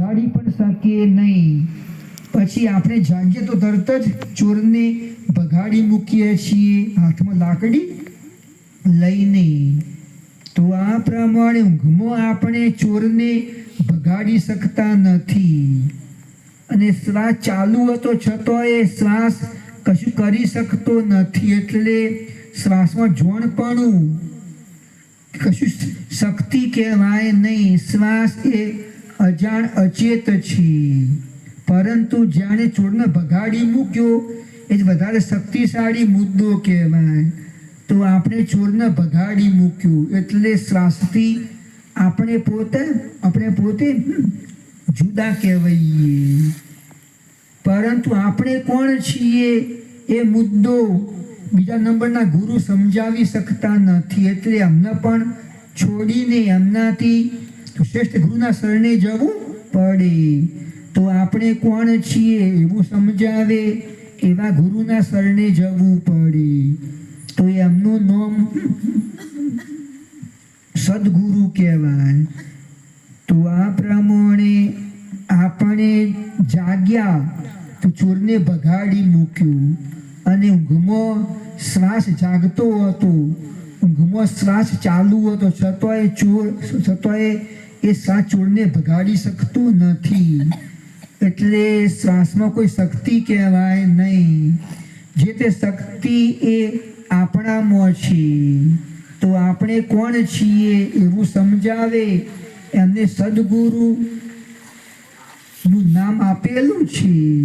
ભગાડી પણ શકીએ નહીં. પછી આપણે જાગીએ તો તરત જ ચોરને ભગાડી મૂકીએ છીએ. હાથમાં લાકડી લઈને. તો આ પ્રમાણે ઊંઘમાં આપણે ચોરને ભગાડી શકતા નથી. અને શ્વાસ ચાલુ હતો છતાં એ શ્વાસ કશું કરી શકતો નથી. એટલે શ્વાસમાં જોણપણું કશું શક્તિ કહેવાય નહીં. શ્વાસ એ અજાણ અચેત છે. પરંતુ જાણે ચોરને ભગાડી મૂક્યો. એ જ વધારે શક્તિશાળી મુદ્દો કહેવાય. તો આપણે ચોરને ભગાડી મૂક્યું. એટલે શ્વાસથી આપણે પોતે આપણે પોતે જુદા કહેવાઈએ. પરંતુ આપણે કોણ છીએ એ મુદ્દો બીજા નંબરના ગુરુ સમજાવી શકતા નથી. એટલે અમને પણ છોડીને એમનાથી શ્રેષ્ઠ ગુરુના શરણે જવું પડે. તો આપણે કોણ છીએ એવું સમજાવે એવા ગુરુના શરણે જવું પડે. તો એમનું નામ સદગુરુ કહેવાય. તો આ પ્રમાણે આપણે જાગ્યા તો ચોરને ભગાડી મૂક્યું અને ઊંઘમાં શ્વાસ જાગતો હતો. ઊંઘમાં શ્વાસ ચાલુ હતો. છતાંય ચોર છતાંય એ શ્વાસ ભગાડી શકતો નથી. એટલે શ્વાસમાં કોઈ શક્તિ કહેવાય નહીં. જે તે શક્તિ એ આપણામાં છે. તો આપણે કોણ છીએ એવું સમજાવે એમને સદગુરુ નું નામ આપેલું છે.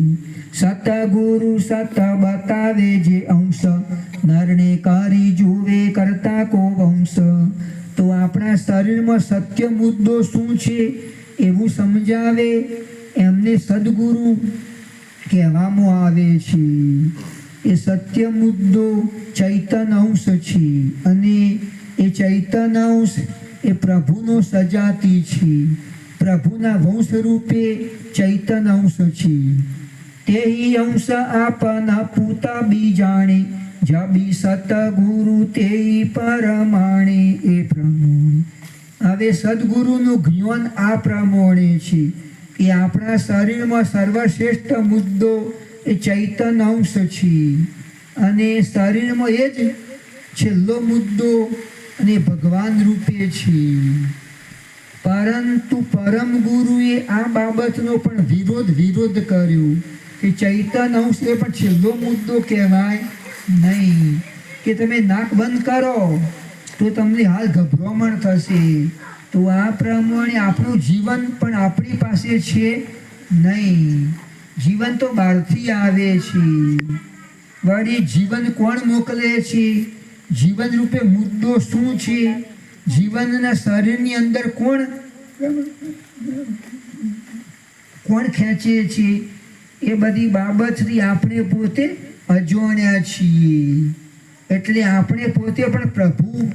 સતગુરુ સત બતાવે જે અંશ. નરને કરી જુએ કરતા કો વંશ. તો આપણા શરીરમાં સત્ય મુદ્દો શું છે એવું સમજાવે, એમને સદગુરુ કહેવામાં આવે છે. એ સત્ય મુદ્દો ચૈતન અંશ છે અને એ ચૈતન અંશ એ પ્રભુનો સજાતિ છે. પ્રભુના વંશ રૂપે ચૈતન અંશ છે. તે અંશ આપના પૂતા બીજાણે જબી સતગુરુ તે પરમાણે એ પ્રમાણે. હવે સદગુરુનું જ્ઞાન આ પ્રમાણે છે કે આપણા શરીરમાં સર્વશ્રેષ્ઠ મુદ્દો એ ચૈતન અંશ છે. અને શરીરમાં એ જ છેલ્લો મુદ્દો અને ભગવાન રૂપે છે. પરંતુ પરમ ગુરુએ આ બાબતનો પણ વિરોધ વિરોધ કર્યો કે ચૈતન અંશ એ પણ છેલ્લો મુદ્દો કહેવાય નહીં. કે તમે નાક બંધ કરો, તો તમને હાલ ગભરામણ થશે. તો આ પ્રમાણે આપણું જીવન પણ આપણી પાસે છે નહીં. જીવન તો બહારથી આવે છે. વળી જીવન કોણ મોકલે છે? જીવન રૂપે મુદ્દો શું છે? જીવનના શરીરની અંદર કોણ કોણ ખેંચે છે? એ બધી બાબતથી આપણે પોતે અજાણ્યા છીએ. એટલે આપણે પોતે પણ પ્રભુ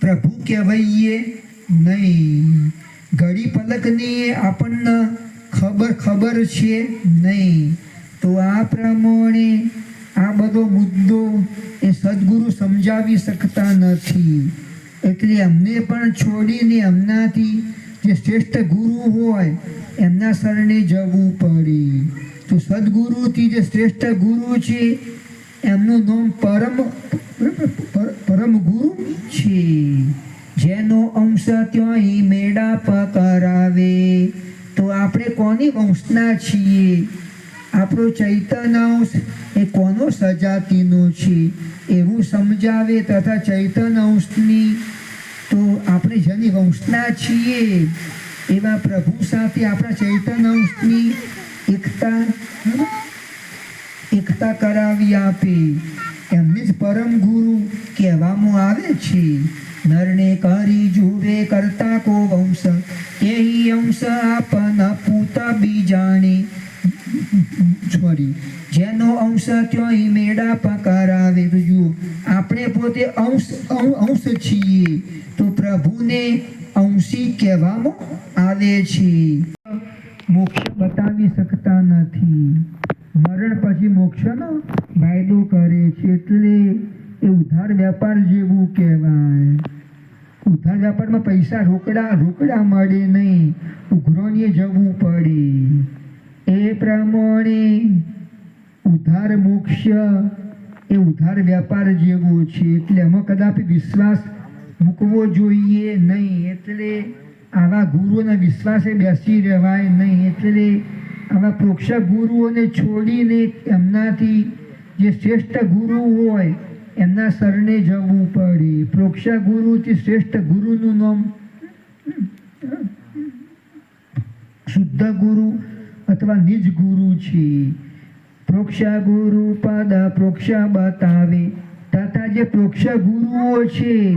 પ્રભુ કહેવાઈએ નહીં. ઘડી પલકની આપણને ખબર ખબર છે નહીં. તો આ પ્રમાણે આ બધો મુદ્દો એ સદગુરુ સમજાવી શકતા નથી. એટલે અમને પણ છોડીને એમનાથી જે શ્રેષ્ઠ ગુરુ હોય, એમના શરણે જવું પડે. તો સદગુરુથી જે શ્રેષ્ઠ ગુરુ છે, એમનું નામ પરમ પર- પરમ ગુરુ છે. જેનો અંશ ત્યાંય મેળા પકરાવે તો આપણે કોની વંશના છીએ? આપણો ચૈતન અંશ એ કોનો સજાતિનો છે? એવું સમજાવે તથા ચૈતન અંશની તો આપણે જેની વંશના છીએ, એવા પ્રભુ સાથે આપણા ચૈતન અંશની એકતા એકતા કરાવી આપે. એમને જ પરમ ગુરુ કહેવામાં આવે છે, નરને કરી જુવે કરતા કો વંશ કે અંશ આપના પૂતા બીજાણી છોડી જેનો અંશ ત્યોય મેળા પકડાવે. તો જુઓ, આપણે પોતે અંશ અંશ છીએ, તો પ્રભુને અંશી કહેવામાં આવે છે. મોક્ષ બતાવી શકતા નથી. મરણ પછી મોક્ષનો વાયદો કરે છે એટલે એ ઉધાર વેપાર જેવું કહેવાય. ઉધાર વેપારમાં પૈસા રોકડા રોકડા મળે નહીં. ઉઘરોને જવું પડે. એ પ્રમાણે ઉધાર મોક્ષ એ ઉધાર વ્યાપાર જેવો છે. એટલે એમાં કદાપી વિશ્વાસ મૂકવો જોઈએ નહીં. એટલે આવા ગુરુઓના વિશ્વાસે બેસી રહેવાય નહીં. એટલે આવા પ્રોક્ષક ગુરુઓને છોડીને એમનાથી જે શ્રેષ્ઠ ગુરુ હોય, એમના શરણે જવું પડે. પ્રોક્ષક ગુરુથી શ્રેષ્ઠ ગુરુનું નામ શુદ્ધ ગુરુ અથવા નિજ ગુરુ છે. પ્રોક્ષ ગુરુ પાદા પ્રોક્ષ બતાવે. તથા જે પ્રોક્ષ ગુરુઓ છે,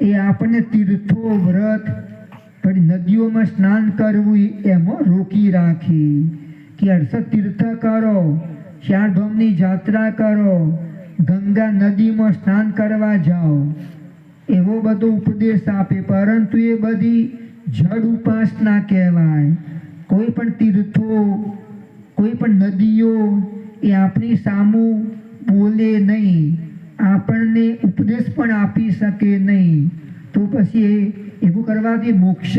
એ આપણને તીર્થો, વ્રત પછી નદીઓમાં સ્નાન કરવું એમાં રોકી રાખી કે હર્ષદ તીર્થ કરો ચારધામની જાત્રા કરો, ગંગા નદીમાં સ્નાન કરવા જાઓ. એવો બધો ઉપદેશ આપે, પરંતુ એ બધી જડ ઉપાસના કહેવાય. કોઈ પણ તીર્થો, કોઈ પણ નદીઓ એ આપણી સામું બોલે નહીં. આપણને ઉપદેશ પણ આપી શકે નહીં. તો પછી એ એવું કરવાથી મોક્ષ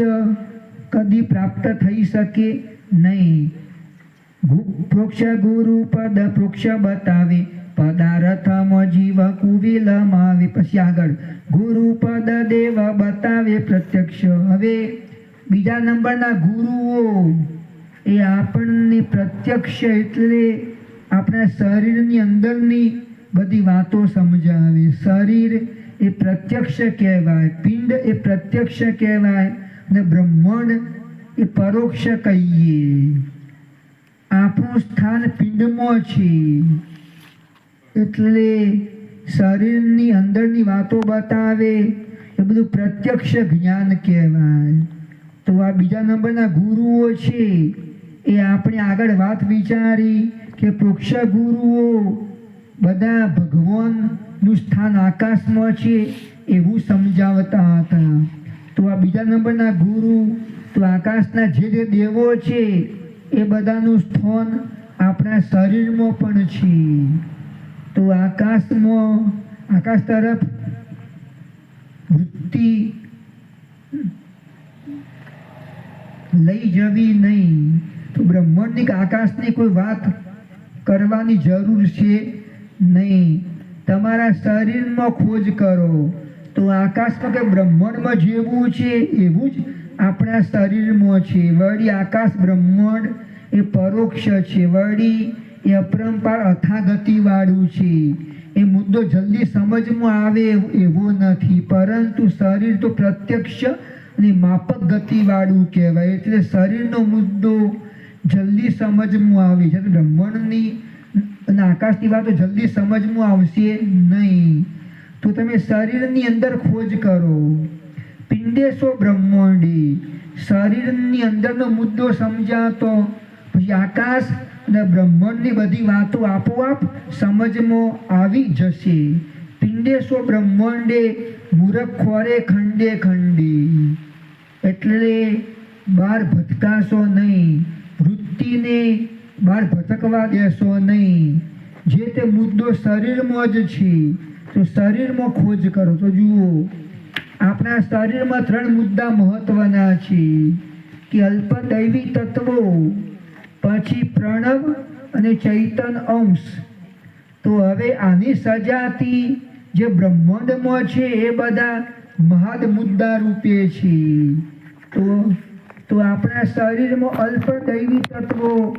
કદી પ્રાપ્ત થઈ શકે નહીં. પ્રોક્ષ ગુરુ પદ પ્રોક્ષ બતાવે, પદાર્થમ જીવ કુવિલમાવે. પછી આગળ, ગુરુ પદ દેવ બતાવે પ્રત્યક્ષ. હવે બીજા નંબરના ગુરુઓ એ આપણને પ્રત્યક્ષ એટલે આપણા શરીરની અંદરની બધી વાતો સમજાવે. શરીર એ પ્રત્યક્ષ કહેવાય, પિંડ એ પ્રત્યક્ષ કહેવાય ને બ્રહ્માંડ એ પરોક્ષ કહીએ. આપણું સ્થાન પિંડમાં છે. એટલે શરીરની અંદરની વાતો બતાવે, એ બધું પ્રત્યક્ષ જ્ઞાન કહેવાય. તો આ બીજા નંબરના ગુરુઓ છે, એ આપણે આગળ વાત વિચારી કે પૃક્ષ ગુરુઓ, બધા ભગવાનનું સ્થાન આકાશમાં છે એવું સમજાવતા હતા. તો આ બીજા નંબરના ગુરુ, તો આકાશના જે જે દેવો છે, એ બધાનું સ્થાન આપણા શરીરમાં પણ છે. તો આકાશમાં, આકાશ તરફ વૃત્તિ લઈ જવી નહીં. તો બ્રહ્માંડની કે આકાશની કોઈ વાત કરવાની જરૂર છે નહીં. તમારા શરીરમાં ખોજ કરો. તો આકાશમાં કે બ્રહ્માંડમાં જેવું છે, એવું જ આપણા શરીરમાં છે. વળી આકાશ બ્રહ્માંડ એ પરોક્ષ છે. વળી એ અપરંપાર અથાગતિવાળું છે. એ મુદ્દો જલ્દી સમજમાં આવે એવો નથી. પરંતુ શરીર તો પ્રત્યક્ષ અને માપક ગતિવાળું કહેવાય. એટલે શરીરનો મુદ્દો જલ્દી સમજમાં આવે. જ્યારે બ્રહ્માંડની અને આકાશની વાતો જલ્દી સમજમાં આવશે નહીં. તો તમે શરીરની અંદર ખોજ કરો. પિંડેશો બ્રહ્માંડી. શરીરની અંદરનો મુદ્દો સમજાતો. પછી આકાશ અને બ્રહ્માંડની બધી વાતો આપોઆપ સમજમાં આવી જશે. પિંડેશો બ્રહ્માંડે મૂરખ ખોરે ખંડે ખંડી. એટલે બહાર ભટકાશો નહીં. વૃત્તિને બહાર ભટકવા દેશો નહીં. જે તે મુદ્દો શરીરમાં જ છે, તો શરીરમાં ખોજ કરો. તો જુઓ, આપણા શરીરમાં ત્રણ મુદ્દા મહત્વના છે. કે અલ્પદૈવી તત્વો, પછી પ્રણવ અને ચૈતન અંશ. તો હવે આની સજાતી જે બ્રહ્માંડમાં છે, એ બધા મહાદ મુદ્દા રૂપે છે. તો તો આપણા શરીરમાં અલ્પ દૈવી તત્વો